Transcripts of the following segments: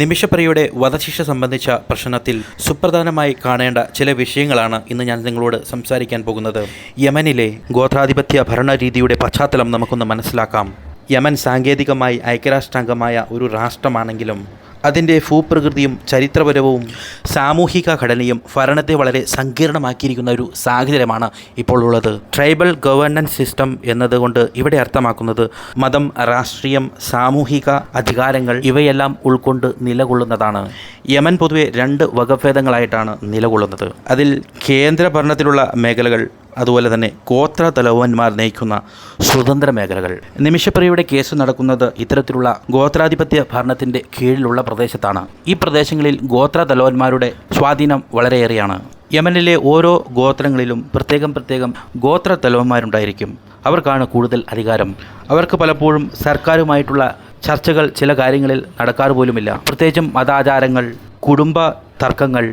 നിമിഷപ്രിയയുടെ വധശിക്ഷ സംബന്ധിച്ച പ്രശ്നത്തിൽ സുപ്രധാനമായി കാണേണ്ട ചില വിഷയങ്ങളാണ് ഇന്ന് ഞാൻ നിങ്ങളോട് സംസാരിക്കാൻ പോകുന്നത്. യമനിലെ ഗോത്രാധിപത്യ ഭരണരീതിയുടെ പശ്ചാത്തലം നമുക്കൊന്ന് മനസ്സിലാക്കാം. യമൻ സാങ്കേതികമായി ഐക്യരാഷ്ട്രാംഗമായ ഒരു രാഷ്ട്രമാണെങ്കിലും അതിന്റെ ഭൂപ്രകൃതിയും ചരിത്രപരവും സാമൂഹിക ഘടനയും ഭരണത്തെ വളരെ സങ്കീർണമാക്കിയിരിക്കുന്ന ഒരു സാഹചര്യമാണ് ഇപ്പോൾ ഉള്ളത്. ട്രൈബൽ ഗവേണൻസ് സിസ്റ്റം എന്നതുകൊണ്ട് ഇവിടെ അർത്ഥമാക്കുന്നത് മതം രാഷ്ട്രീയം സാമൂഹിക അധികാരങ്ങൾ ഇവയെല്ലാം ഉൾക്കൊണ്ട് നിലകൊള്ളുന്നതാണ്. യമൻ പൊതുവെ രണ്ട് വകഭേദങ്ങളായിട്ടാണ് നിലകൊള്ളുന്നത്. അതിൽ കേന്ദ്ര ഭരണത്തിലുള്ള മേഖലകൾ അതുപോലെ തന്നെ ഗോത്ര തലവന്മാർ നയിക്കുന്ന സ്വതന്ത്ര മേഖലകൾ. നിമിഷപ്രിയയുടെ കേസ് നടക്കുന്നത് ഇത്തരത്തിലുള്ള ഗോത്രാധിപത്യ ഭരണത്തിന്റെ കീഴിലുള്ള പ്രദേശത്താണ്. ഈ പ്രദേശങ്ങളിൽ ഗോത്ര തലവന്മാരുടെ സ്വാധീനം വളരെയേറെയാണ്. യമനിലെ ഓരോ ഗോത്രങ്ങളിലും പ്രത്യേകം പ്രത്യേകം ഗോത്ര തലവന്മാരുണ്ടായിരിക്കും. അവർക്കാണ് കൂടുതൽ അധികാരം. അവർക്ക് പലപ്പോഴും സർക്കാരുമായിട്ടുള്ള ചർച്ചകൾ ചില കാര്യങ്ങളിൽ നടക്കാറ് പോലുമില്ല. പ്രത്യേകിച്ചും മതാചാരങ്ങൾ കുടുംബ തർക്കങ്ങൾ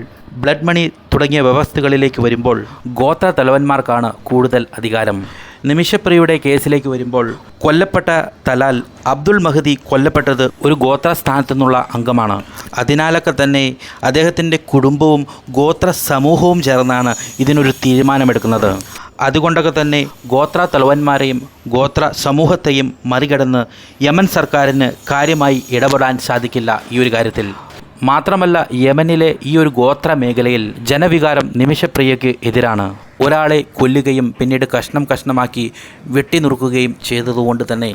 ബ്ലഡ് മണി തുടങ്ങിയ വ്യവസ്ഥകളിലേക്ക് വരുമ്പോൾ ഗോത്ര തലവന്മാർക്കാണ് കൂടുതൽ അധികാരം. നിമിഷപ്രിയയുടെ കേസിലേക്ക് വരുമ്പോൾ കൊല്ലപ്പെട്ട തലാൽ അബ്ദുൾ മഹദി കൊല്ലപ്പെട്ടത് ഒരു ഗോത്ര സ്ഥാനത്തു നിന്നുള്ള അംഗമാണ്. അതിനാലൊക്കെ തന്നെ അദ്ദേഹത്തിന്റെ കുടുംബവും ഗോത്ര സമൂഹവും ചേർന്നാണ് ഇതിനൊരു തീരുമാനമെടുക്കുന്നത്. അതുകൊണ്ടൊക്കെ തന്നെ ഗോത്ര തലവന്മാരെയും ഗോത്ര സമൂഹത്തെയും മറികടന്ന് യമൻ സർക്കാരിന് കാര്യമായി ഇടപെടാൻ സാധിക്കില്ല ഈ ഒരു കാര്യത്തിൽ. മാത്രമല്ല യമനിലെ ഈ ഒരു ഗോത്ര മേഖലയിൽ ജനവികാരം നിമിഷപ്രിയയ്ക്ക് എതിരാണ്. ഒരാളെ കൊല്ലുകയും പിന്നീട് കഷ്ണം കഷ്ണമാക്കി വെട്ടിനുറുക്കുകയും ചെയ്തതുകൊണ്ട് തന്നെ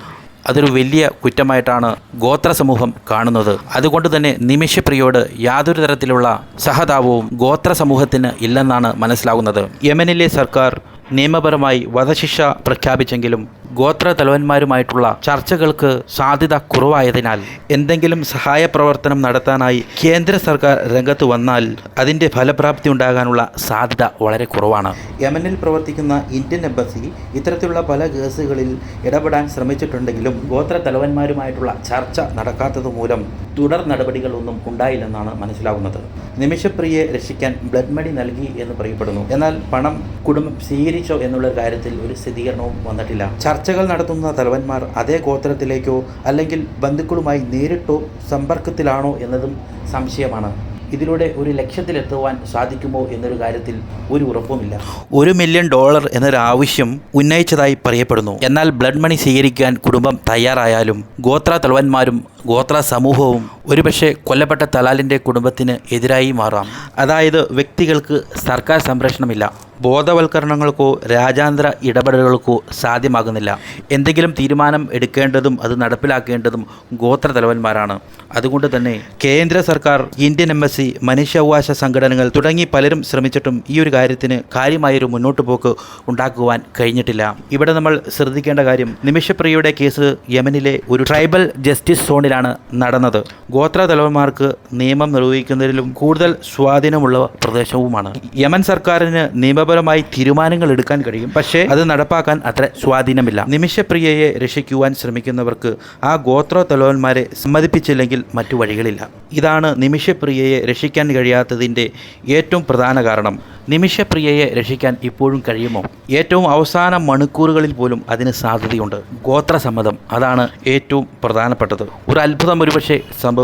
അതൊരു വലിയ കുറ്റമായിട്ടാണ് ഗോത്ര സമൂഹം കാണുന്നത്. അതുകൊണ്ട് തന്നെ നിമിഷപ്രിയോട് യാതൊരു തരത്തിലുള്ള സഹതാപവും ഗോത്ര സമൂഹത്തിന് ഇല്ലെന്നാണ് മനസ്സിലാകുന്നത്. യമനിലെ സർക്കാർ നിയമപരമായി വധശിക്ഷ പ്രഖ്യാപിച്ചെങ്കിലും ഗോത്ര തലവന്മാരുമായിട്ടുള്ള ചർച്ചകൾക്ക് സാധ്യത കുറവായതിനാൽ എന്തെങ്കിലും സഹായ പ്രവർത്തനം നടത്താനായി കേന്ദ്ര സർക്കാർ രംഗത്ത് വന്നാൽ അതിന്റെ ഫലപ്രാപ്തി ഉണ്ടാകാനുള്ള സാധ്യത വളരെ കുറവാണ്. യമനിൽ പ്രവർത്തിക്കുന്ന ഇന്ത്യൻ എംബസി ഇത്തരത്തിലുള്ള പല കേസുകളിൽ ഇടപെടാൻ ശ്രമിച്ചിട്ടുണ്ടെങ്കിലും ഗോത്ര തലവന്മാരുമായിട്ടുള്ള ചർച്ച നടക്കാത്തത് മൂലം തുടർ നടപടികളൊന്നും ഉണ്ടായില്ലെന്നാണ് മനസ്സിലാകുന്നത് നിമിഷപ്രിയെ രക്ഷിക്കാൻ ബ്ലഡ് മണി നൽകി എന്ന് പറയപ്പെടുന്നു. എന്നാൽ പണം കുടുംബം സ്വീകരിച്ചോ എന്നുള്ള കാര്യത്തിൽ ഒരു സ്ഥിരീകരണവും വന്നിട്ടില്ല. ചർച്ചകൾ നടത്തുന്ന തലവന്മാർ അതേ ഗോത്രത്തിലേക്കോ അല്ലെങ്കിൽ ബന്ധുക്കളുമായി നേരിട്ടോ സമ്പർക്കത്തിലാണോ എന്നതും സംശയമാണ്. ഇതിലൂടെ ഒരു ലക്ഷ്യത്തിലെത്തുവാൻ സാധിക്കുമോ എന്നൊരു കാര്യത്തിൽ ഒരു ഉറപ്പുമില്ല. ഒരു മില്യൺ ഡോളർ എന്നൊരു ആവശ്യം ഉന്നയിച്ചതായി പറയപ്പെടുന്നു. എന്നാൽ ബ്ലഡ് മണി സ്വീകരിക്കാൻ കുടുംബം തയ്യാറായാലും ഗോത്ര തലവന്മാരും ഗോത്ര സമൂഹവും ഒരുപക്ഷെ കൊല്ലപ്പെട്ട തലാലിന്റെ കുടുംബത്തിന് എതിരായി മാറാം. അതായത് വ്യക്തികൾക്ക് സർക്കാർ സംരക്ഷണമില്ല ബോധവൽക്കരണങ്ങൾക്കോ രാജ്യാന്തര ഇടപെടലുകൾക്കോ സാധ്യമാകുന്നില്ല. എന്തെങ്കിലും തീരുമാനം എടുക്കേണ്ടതും അത് നടപ്പിലാക്കേണ്ടതും ഗോത്ര തലവന്മാരാണ്. അതുകൊണ്ട് തന്നെ കേന്ദ്ര സർക്കാർ ഇന്ത്യൻ എംബസി മനുഷ്യാവകാശ സംഘടനകൾ തുടങ്ങി പലരും ശ്രമിച്ചിട്ടും ഈ ഒരു കാര്യത്തിന് കാര്യമായൊരു മുന്നോട്ട് പോക്ക് ഉണ്ടാക്കുവാൻ കഴിഞ്ഞിട്ടില്ല. ഇവിടെ നമ്മൾ ശ്രദ്ധിക്കേണ്ട കാര്യം നിമിഷപ്രിയയുടെ കേസ് യമനിലെ ഒരു ട്രൈബൽ ജസ്റ്റിസ് സോണിലാണ് നടന്നത്. ഗോത്ര തലവന്മാർക്ക് നിയമം നിർവഹിക്കുന്നതിലും കൂടുതൽ സ്വാധീനമുള്ള പ്രദേശവുമാണ്. യമൻ സർക്കാരിന് നിയമപരമായി തീരുമാനങ്ങൾ എടുക്കാൻ കഴിയും. പക്ഷേ അത് നടപ്പാക്കാൻ അത്ര സ്വാധീനമില്ല. നിമിഷപ്രിയയെ രക്ഷിക്കുവാൻ ശ്രമിക്കുന്നവർക്ക് ആ ഗോത്രതലവന്മാരെ സമ്മതിപ്പിച്ചില്ലെങ്കിൽ മറ്റു വഴികളില്ല. ഇതാണ് നിമിഷപ്രിയയെ രക്ഷിക്കാൻ കഴിയാത്തതിന്റെ ഏറ്റവും പ്രധാന കാരണം. നിമിഷപ്രിയയെ രക്ഷിക്കാൻ ഇപ്പോഴും കഴിയുമോ? ഏറ്റവും അവസാന മണിക്കൂറുകളിൽ പോലും അതിന് സാധ്യതയുണ്ട്. ഗോത്രസമ്മതം അതാണ് ഏറ്റവും പ്രധാനപ്പെട്ടത്. ഒരു അത്ഭുതം ഒരുപക്ഷെ സംഭവിക്കാം.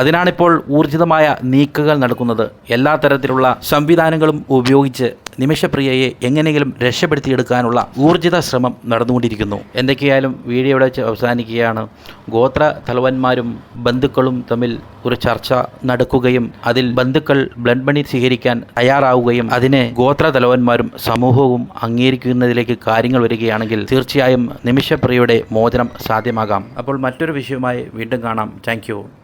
അതിനാണിപ്പോൾ ഊർജിതമായ നീക്കങ്ങൾ നടക്കുന്നത്. എല്ലാ തരത്തിലുള്ള സംവിധാനങ്ങളും ഉപയോഗിച്ച് നിമിഷപ്രിയയെ എങ്ങനെയെങ്കിലും രക്ഷപ്പെടുത്തിയെടുക്കാനുള്ള ഊർജിത ശ്രമം നടന്നുകൊണ്ടിരിക്കുന്നു. എന്തൊക്കെയായാലും വീഡിയോ ഇവിടെ അവസാനിക്കുകയാണ്. ഗോത്ര തലവന്മാരും ബന്ധുക്കളും തമ്മിൽ ഒരു ചർച്ച നടക്കുകയും അതിൽ ബന്ധുക്കൾ ബ്ലഡ് മണി സ്വീകരിക്കാൻ തയ്യാറാവുകയും അതിനെ ഗോത്ര തലവന്മാരും സമൂഹവും അംഗീകരിക്കുന്നതിലേക്ക് കാര്യങ്ങൾ വരികയാണെങ്കിൽ തീർച്ചയായും നിമിഷപ്രിയയുടെ മോചനം സാധ്യമാകാം. അപ്പോൾ മറ്റൊരു വിഷയവുമായി വീണ്ടും കാണാം. താങ്ക്